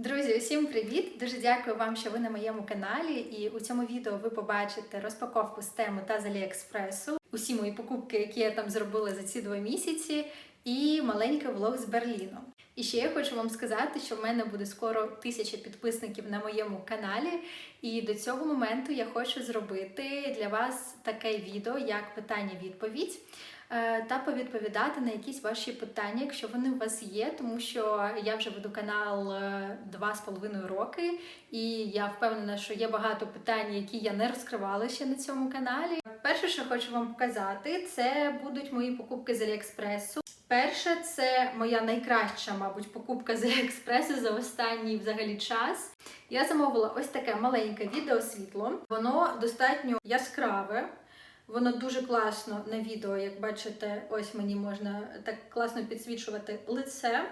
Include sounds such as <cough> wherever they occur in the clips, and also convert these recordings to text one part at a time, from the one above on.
Друзі, усім привіт! Дуже дякую вам, що ви на моєму каналі. І у цьому відео ви побачите розпаковку з теми та з Аліекспресу, усі мої покупки, які я там зробила за ці два місяці, і маленький влог з Берліну. І ще я хочу вам сказати, що в мене буде скоро тисяча підписників на моєму каналі. І до цього моменту я хочу зробити для вас таке відео, як питання-відповідь. Е, Та повідповідати на якісь ваші питання, якщо вони у вас є, тому що я вже веду канал е, два з половиною роки, і я впевнена, що є багато питань, які я не розкривала ще на цьому каналі. Перше, що хочу вам показати, це будуть мої покупки з Аліекспресу. Перше, це моя найкраща, мабуть, покупка з Аліекспресу за останній взагалі час. Я замовила ось таке маленьке відеосвітло. Воно достатньо яскраве. Воно дуже класно на відео, як бачите, ось мені можна так класно підсвічувати лице.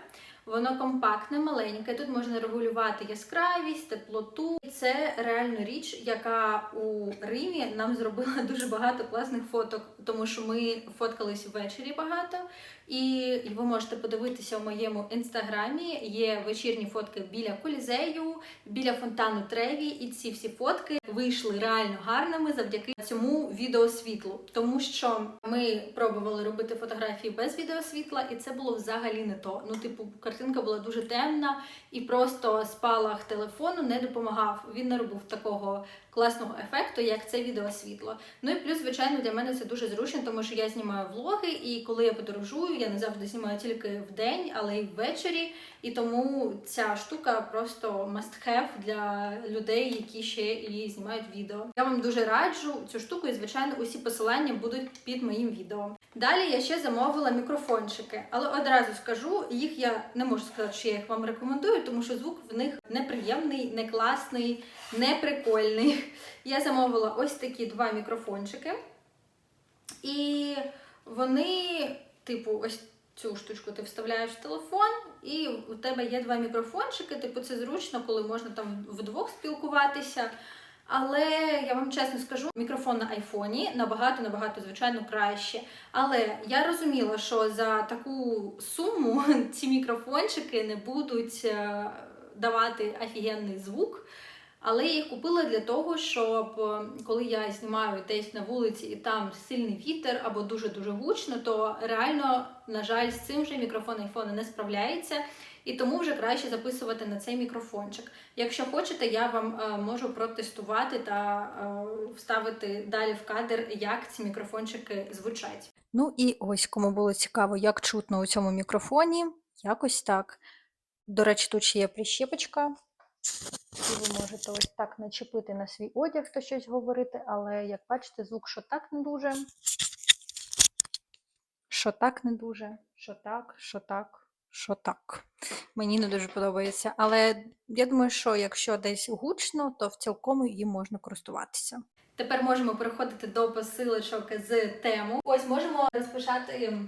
Воно компактне, маленьке. Тут можна регулювати яскравість, теплоту. Це реально річ, яка у Римі нам зробила <laughs> дуже багато класних фоток, тому що ми фоткались ввечері багато. І ви можете подивитися у моєму інстаграмі. Є вечірні фотки біля колізею, біля фонтану Треві, і ці всі фотки вийшли реально гарними завдяки цьому відеосвітлу. Тому що ми пробували робити фотографії без відеосвітла, і це було взагалі не то. Ну, типу, картинка була дуже темна, і просто спалах телефону не допомагав. Він не робив такого класного ефекту, як це відеосвітло. Ну і плюс, звичайно, для мене це дуже зручно, тому що я знімаю влоги, і коли я подорожую, я не завжди знімаю тільки в день, але й ввечері. І тому ця штука просто must have для людей, які ще і знімають відео. Я вам дуже раджу цю штуку, і звичайно, усі посилання будуть під моїм відео. Далі я ще замовила мікрофончики, але одразу скажу, їх я не можу сказати, що я їх вам рекомендую, тому що звук в них неприємний, не класний, не прикольний. Я замовила ось такі два мікрофончики, і вони, типу, ось цю штучку ти вставляєш в телефон, і у тебе є два мікрофончики. Типу, це зручно, коли можна там вдвох спілкуватися. Але я вам чесно скажу, мікрофон на айфоні набагато набагато звичайно краще. Але я розуміла, що за таку суму <laughs> ці мікрофончики не будуть е, давати офігенний звук. Але я їх купила для того, щоб е, коли я знімаю десь на вулиці і там сильний вітер або дуже-дуже гучно, то реально, на жаль, з цим же мікрофон айфона не справляється. І тому вже краще записувати на цей мікрофончик. Якщо хочете, я вам е, можу протестувати та е, вставити далі в кадр, як ці мікрофончики звучать. Ну і ось кому було цікаво, як чутно у цьому мікрофоні, якось так. До речі, тут ще є прищепочка. І ви можете ось так начепити на свій одяг та щось говорити, але як бачите, звук що так не дуже, що так не дуже, що так, що так, що так. Мені не дуже подобається. Але я думаю, що якщо десь гучно, то в цілком їм можна користуватися. Тепер можемо переходити до посилочок з тему. Ось можемо розпочати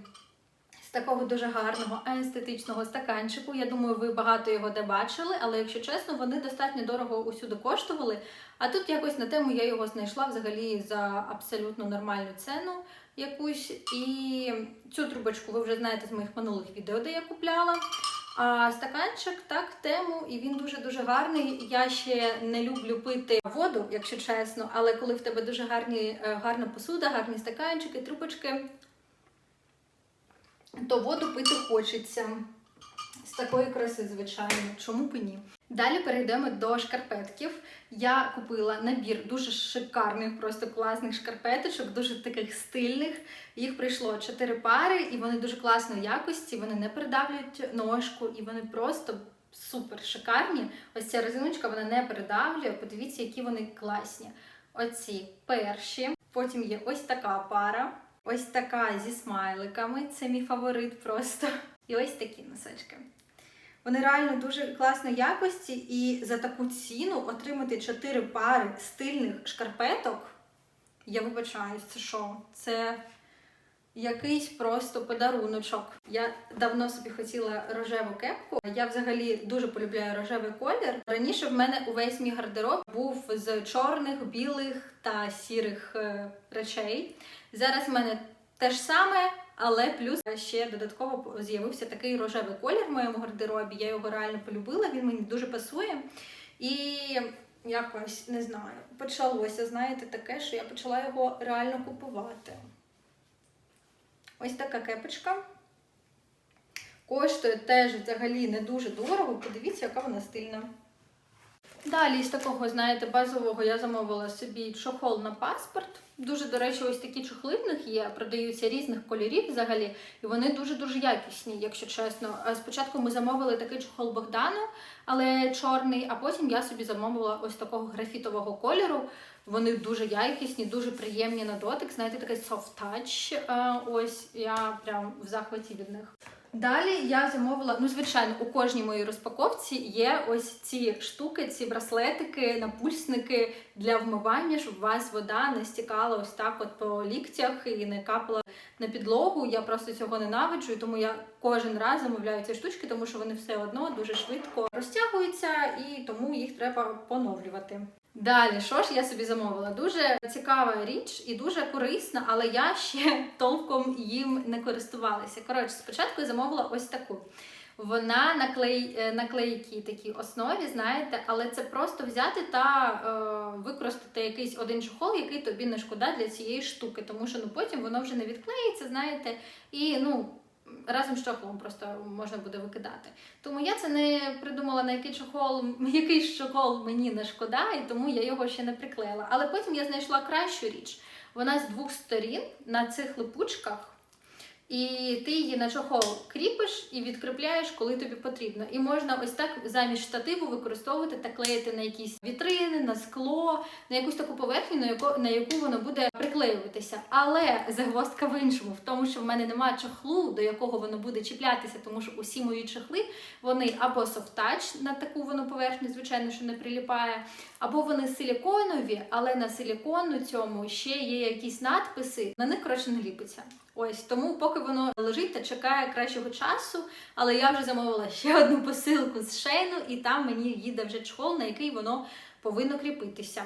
з такого дуже гарного естетичного стаканчику. Я думаю, ви багато його де бачили, але якщо чесно, вони достатньо дорого усюди коштували. А тут якось на тему я його знайшла взагалі за абсолютно нормальну ціну якусь. І цю трубочку ви вже знаєте з моїх минулих відео, де я купляла. А стаканчик так тему, і він дуже-дуже гарний. Я ще не люблю пити воду, якщо чесно, але коли в тебе дуже гарні, е, гарна посуда, гарні стаканчики, трубочки, то воду пити хочеться. З такої краси, звичайно, чому б ні. Далі перейдемо до шкарпетків. Я купила набір дуже шикарних, просто класних шкарпеточок, дуже таких стильних. Їх прийшло 4 пари, і вони дуже класної якості, вони не передавлюють ножку, і вони просто супер шикарні. Ось ця резиночка вона не передавлює. Подивіться, які вони класні. Оці перші. Потім є ось така пара. Ось така зі смайликами, це мій фаворит просто. І ось такі носочки. Вони реально дуже класної якості, і за таку ціну отримати 4 пари стильних шкарпеток. Я вибачаюсь, це що? Це якийсь просто подаруночок. Я давно собі хотіла рожеву кепку. Я взагалі дуже полюбляю рожевий колір. Раніше в мене увесь мій гардероб був з чорних, білих та сірих е, речей. Зараз в мене те ж саме, Але плюс ще додатково з'явився такий рожевий колір в моєму гардеробі. Я його реально полюбила, він мені дуже пасує. І якось не знаю, почалося, знаєте, таке, що я почала його реально купувати. Ось така кепочка. Коштує теж взагалі не дуже дорого. Подивіться, яка вона стильна. Далі з такого, знаєте, базового я замовила собі чохол на паспорт. Дуже, до речі, ось такі чохли в них є, продаються різних кольорів взагалі, і вони дуже-дуже якісні, якщо чесно. Спочатку ми замовили такий чохол Богдану, але чорний, а потім я собі замовила ось такого графітового кольору. Вони дуже якісні, дуже приємні на дотик. Знаєте, такий soft touch. Е, Ось я прям в захваті від них. Далі я замовила, ну звичайно, у кожній моїй розпаковці є ось ці штуки, ці браслетики, напульсники для вмивання, щоб у вас вода не стікала ось так, от по ліктях і не капала на підлогу. Я просто цього ненавиджу, тому я кожен раз замовляю ці штучки, тому що вони все одно дуже швидко розтягуються, і тому їх треба поновлювати. Далі, що ж я собі замовила? Дуже цікава річ і дуже корисна, але я ще <laughs> толком їм не користувалася. Коротше, спочатку я замовила ось таку. Вона на клей, е, клейкій такій основі, знаєте, але це просто взяти та е, використати якийсь один чохол, який тобі не шкода для цієї штуки, тому що ну потім воно вже не відклеїться, знаєте, і ну. Разом з чохолом просто можна буде викидати. Тому я це не придумала на який чохол, <laughs> який чохол мені не шкода, і тому я його ще не приклеїла. Але потім я знайшла кращу річ. Вона з двох сторін на цих липучках. І ти її на чохол кріпиш і відкріпляєш, коли тобі потрібно. І можна ось так замість штативу використовувати та клеїти на якісь вітрини, на скло, на якусь таку поверхню, на яку, на яку воно буде приклеюватися. Але загвоздка в іншому, в тому, що в мене немає чохлу, до якого воно буде чіплятися, тому що усі мої чохли вони або софтач на таку воно поверхню, звичайно, що не приліпає, або вони силіконові, але на силікону цьому ще є якісь надписи, на них коротше не ліпиться. Ось тому, поки воно лежить та чекає кращого часу, але я вже замовила ще одну посилку з шейну, і там мені їде вже чохол, на який воно повинно кріпитися.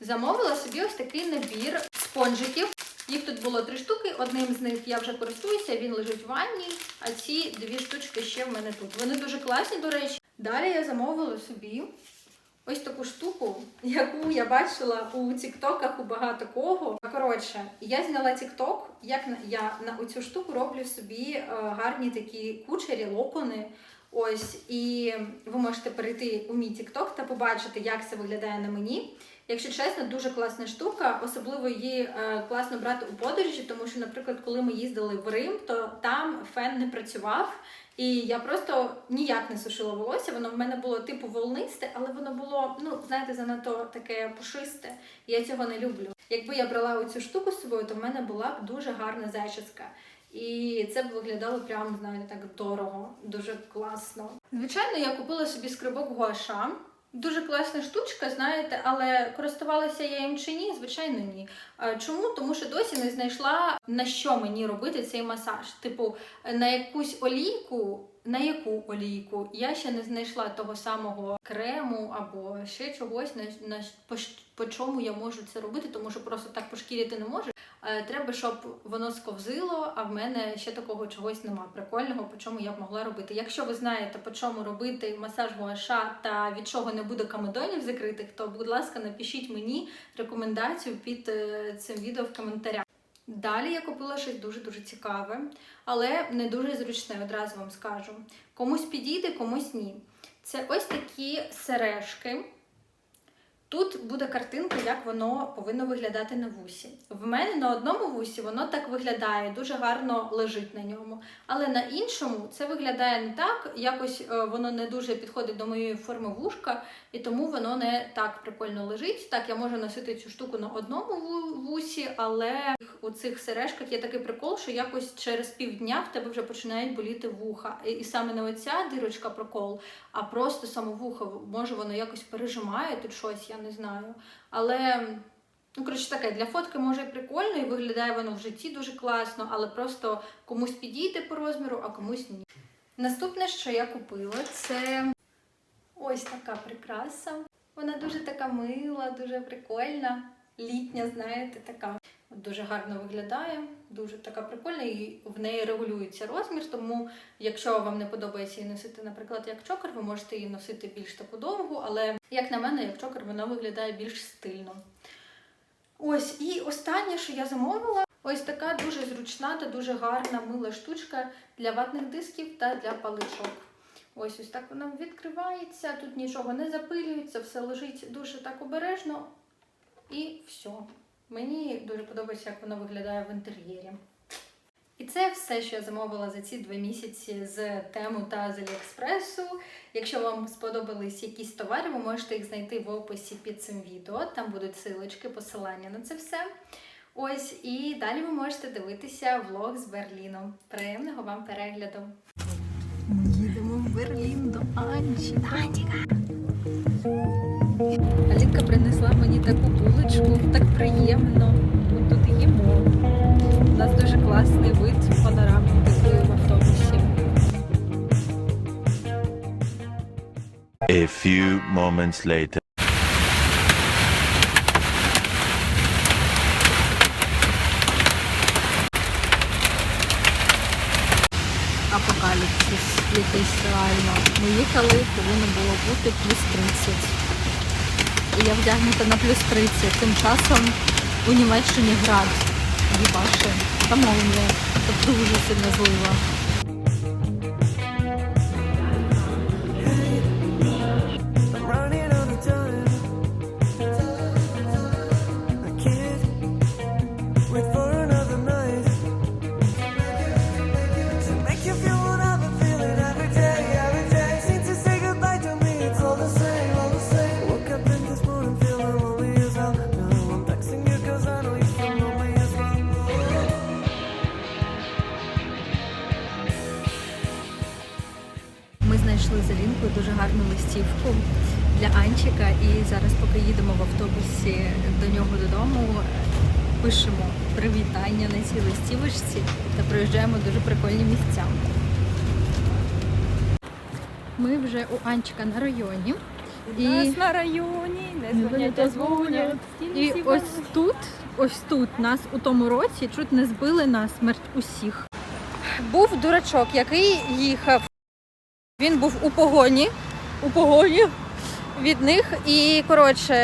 Замовила собі ось такий набір спонжиків. Їх тут було три штуки. Одним з них я вже користуюся, він лежить в ванні, а ці дві штучки ще в мене тут. Вони дуже класні, до речі. Далі я замовила собі ось таку штуку, яку я бачила у тіктоках у багато кого. Коротше, я зняла тікток, як на- я на цю штуку роблю собі е, гарні такі кучері, локони. Ось, і ви можете перейти у мій тікток та побачити, як це виглядає на мені. Якщо чесно, дуже класна штука. Особливо її е, класно брати у подорожі, тому що, наприклад, коли ми їздили в Рим, то там фен не працював. І я просто ніяк не сушила волосся. Воно в мене було типу волнисте, але воно було, ну знаєте, занадто таке пушисте. Я цього не люблю. Якби я брала оцю штуку з собою, то в мене була б дуже гарна зачіска. І це виглядало прям, знаєте, так дорого, дуже класно. Звичайно, я купила собі скрибок гуаша. Дуже класна штучка, знаєте, але користувалася я їм чи ні? Звичайно, ні. Чому? Тому що досі не знайшла на що мені робити цей масаж. Типу, на якусь олійку, на яку олійку я ще не знайшла того самого крему або ще чогось, на, на по, по чому я можу це робити, тому що просто так пошкірити не можу. Е, Треба, щоб воно сковзило, а в мене ще такого чогось нема прикольного, по чому я б могла робити. Якщо ви знаєте, по чому робити масаж гуаша та від чого не буде камедонів закритих, то, будь ласка, напишіть мені рекомендацію під е, цим відео в коментарях. Далі я купила щось дуже-дуже цікаве, але не дуже зручне, одразу вам скажу. Комусь підійде, комусь ні. Це ось такі сережки. Тут буде картинка, як воно повинно виглядати на вусі. В мене на одному вусі воно так виглядає, дуже гарно лежить на ньому. Але на іншому це виглядає не так, якось е, воно не дуже підходить до моєї форми вушка, і тому воно не так прикольно лежить. Так, я можу носити цю штуку на одному вусі, але у цих сережках є такий прикол, що якось через півдня в тебе вже починають боліти вуха. І, саме не оця дирочка прокол, а просто саме вухо. Може воно якось пережимає тут щось, я не знаю. Але. Ну, коротше, таке, для фотки може і прикольно, і виглядає воно в житті дуже класно, але просто комусь підійде по розміру, а комусь ні. Наступне, що я купила, це ось така прикраса. Вона дуже така мила, дуже прикольна, літня, знаєте, така. Дуже гарно виглядає, дуже така прикольна, і в неї регулюється розмір. Тому, якщо вам не подобається її носити, наприклад, як чокер, ви можете її носити більш таку довгу, але як на мене, як чокер, вона виглядає більш стильно. Ось, і останнє, що я замовила, ось така дуже зручна та дуже гарна мила штучка для ватних дисків та для паличок. Ось ось так вона відкривається, тут нічого не запилюється, все лежить дуже так обережно. І все. Мені дуже подобається, як воно виглядає в інтер'єрі. І це все, що я замовила за ці два місяці з тему та з Аліекспресу. Якщо вам сподобались якісь товари, ви можете їх знайти в описі під цим відео. Там будуть силочки, посилання на це все. Ось, і далі ви можете дивитися влог з Берліном. Приємного вам перегляду! Ми їдемо в Берлін до Анчі. Антіка! Алітка принесла мені таку булочку, так приємно. Ми тут їмо. У нас дуже класний вид панорамний такий в автобусі. A few moments later. Апокаліпсис якийсь реально. Ми їхали, повинно було бути плюс 30. Я вдягнута на плюс 30. Тим часом у Німеччині град їбаше. Та молния. Тобто дуже сильно злива. Пишемо привітання на цій листівочці та проїжджаємо дуже прикольні місця. Ми вже у Анчика на районі. І, Нас на районі, не дзвонять, а дзвонять. і ось тут, ось тут нас у тому році чуть не збили на смерть усіх. Був дурачок, який їхав він був у погоні, у погоні від них. І коротше,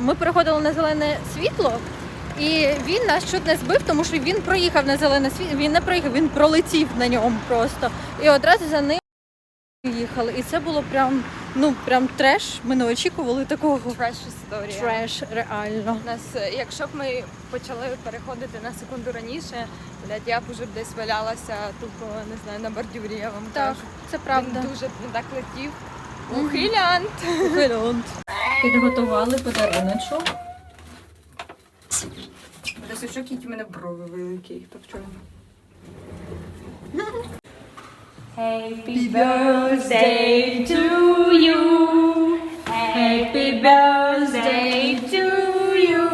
ми переходили на зелене світло, і він нас чуть не збив, тому що він проїхав на зелене світло. Він не проїхав, він пролетів на ньому просто. І одразу за ним їхали. І це було прям, ну прям треш. Ми не очікували такого. Треш історія. Треш, реально. Нас, е, якщо б ми почали переходити на секунду раніше, блядь, я б уже б десь валялася тупо, не знаю, на бордюрі, я вам Так, кажу. це правда. Він дуже він так летів. Мгм. Ухилянт. Підготували подаруночок. Що які у мене брови великі, то в чому? Happy birthday to you. Happy birthday to you.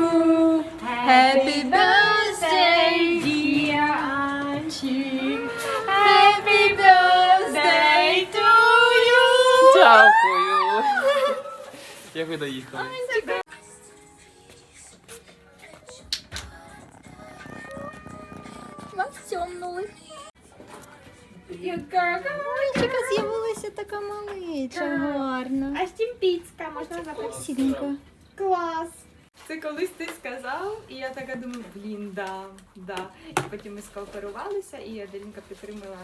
Happy birthday, dear Archie. Happy birthday to you. Дякую. Як ви доїхали? Сьомнули. Яка Анчика з'явилася така малича, гарна. А стімпіцька, можна запитати? Клас. Це колись ти сказав, і я така думаю, блін, да, да. І потім ми скооперувалися, і Аделінка підтримала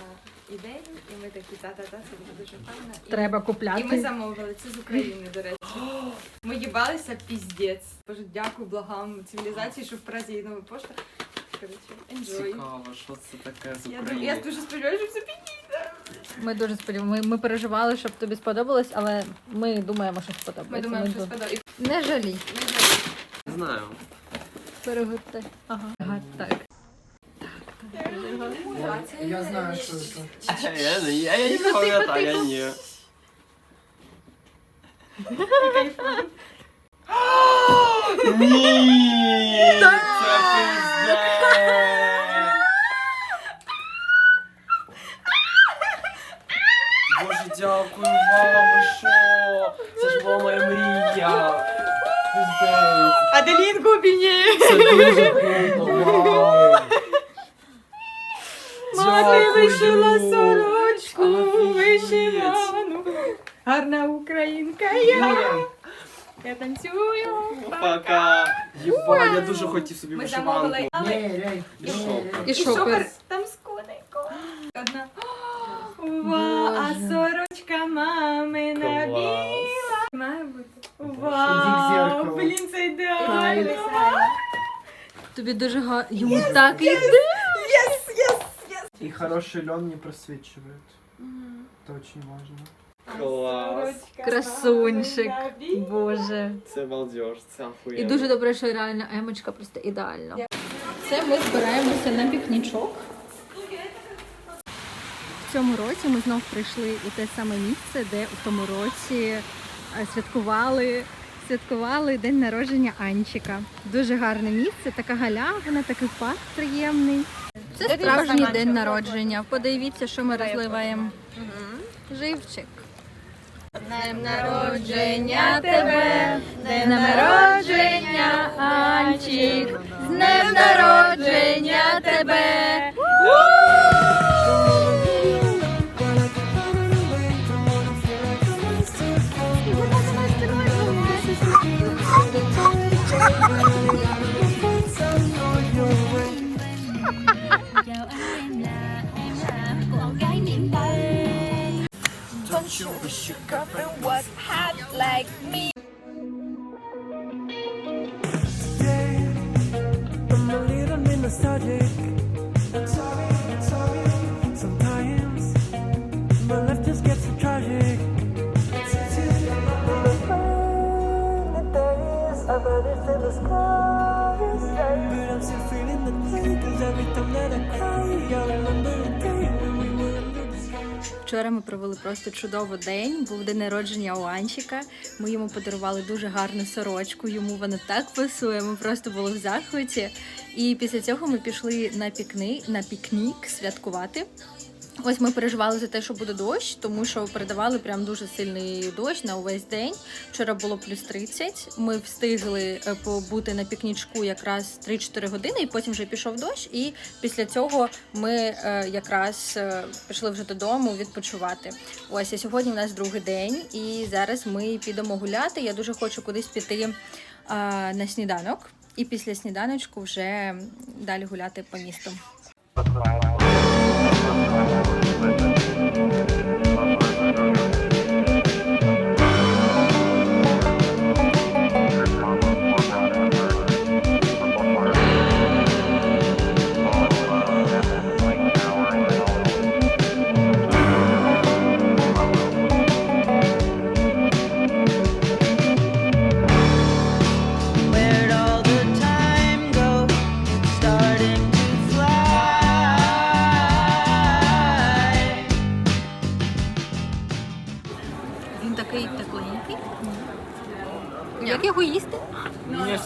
ідею, і ми такі та-та-та, це буде дуже файно. І- Треба І ми купляти. замовили це з України, до речі. Ми їбалися піздець. Боже, дякую благам цивілізації, що в Празі є нова пошта. Коротше, enjoy. Цікаво, що це таке з Я, ду- України. я дуже сподіваюся, що все підійде. Ми дуже сподіваємося. Ми, ми переживали, щоб тобі сподобалось, але ми думаємо, що Ми сподобається. думаємо, Ми що ду- сподобається. Не жалій. Не знаю. Перегортай. Ага. ага. Так. Я знаю, що це. Я, не- я, я не пам'ятаю, я ні. Ні! Це пизде! Боже, дякую вам, ви що? Це ж була моя мрія. пиздець. Це дуже круто, вау. Мати вишила сорочку, Офігеть. вишивану. Гарна українка я. Я танцюю. Пока. Єбать, я дуже хотів собі Ми вишиванку. замовили. Але І шопер. І там з коником. Одна. Вау, а сорочка мамина Клас. біла. Має бути. Вау, зеркало. блін, це ідеально. Тобі дуже гарно. Йому так іде. Єс, єс, єс. И хороший лен не просвечивает. Это очень важно. Клас. Красунчик. Боже. Це балдеж, це І дуже добре, що реально емочка просто ідеальна. Це ми збираємося на пікнічок. В цьому році ми знов прийшли у те саме місце, де у тому році е, святкували, святкували день народження Анчика. Дуже гарне місце, така галявина, такий парк приємний. Це справжній день народження. Подивіться, що ми розливаємо. Живчик. Днем народження тебе, днем народження, Анчик, з днем народження тебе. Вчора ми провели просто чудовий день. Був день народження у Анчика. Ми йому подарували дуже гарну сорочку. Йому вона так пасує. Ми просто були в захваті. І після цього ми пішли на пікни, на пікнік святкувати. Ось ми переживали за те, що буде дощ, тому що передавали прям дуже сильний дощ на увесь день. Вчора було плюс 30. Ми встигли е, побути на пікнічку якраз 3-4 години, і потім вже пішов дощ. І після цього ми е, якраз е, пішли вже додому відпочивати. Ось і сьогодні у нас другий день, і зараз ми підемо гуляти. Я дуже хочу кудись піти на сніданок. І після сніданочку вже далі гуляти по місту. Bye.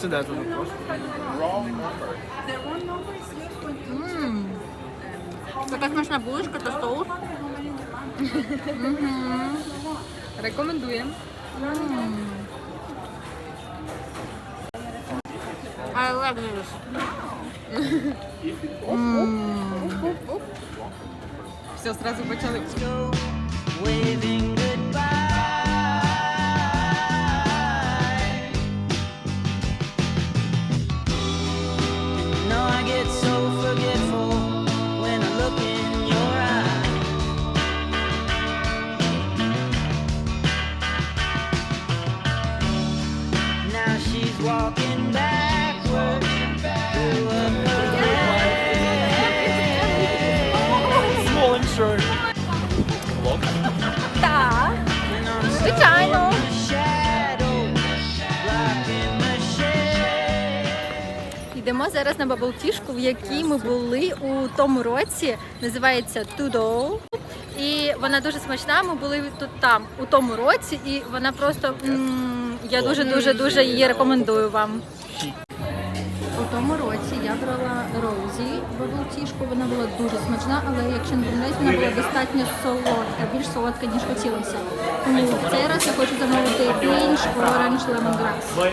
Мені сюди туди просто. Мм. Така смачна булочка та соус. Мгм. Рекомендуємо. I love this. Все, зразу почали. Go waving зараз на баблтішку, в якій ми були у тому році. Називається Tudor. І вона дуже смачна. Ми були тут там у тому році, і вона просто м, я дуже дуже дуже її рекомендую вам. У тому році я брала Роузі баблтішку. Вона була дуже смачна, але якщо не помиляюсь, вона була достатньо солодка, більш солодка ніж хотілося. Тому в цей раз я хочу замовити Binge Orange Lemongrass.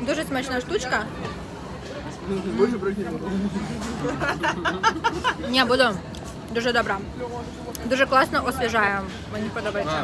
Дуже смачна штучка. Больше брать не буду. Ні, буду. Дуже добра. Дуже класно освіжає. Мені подобається.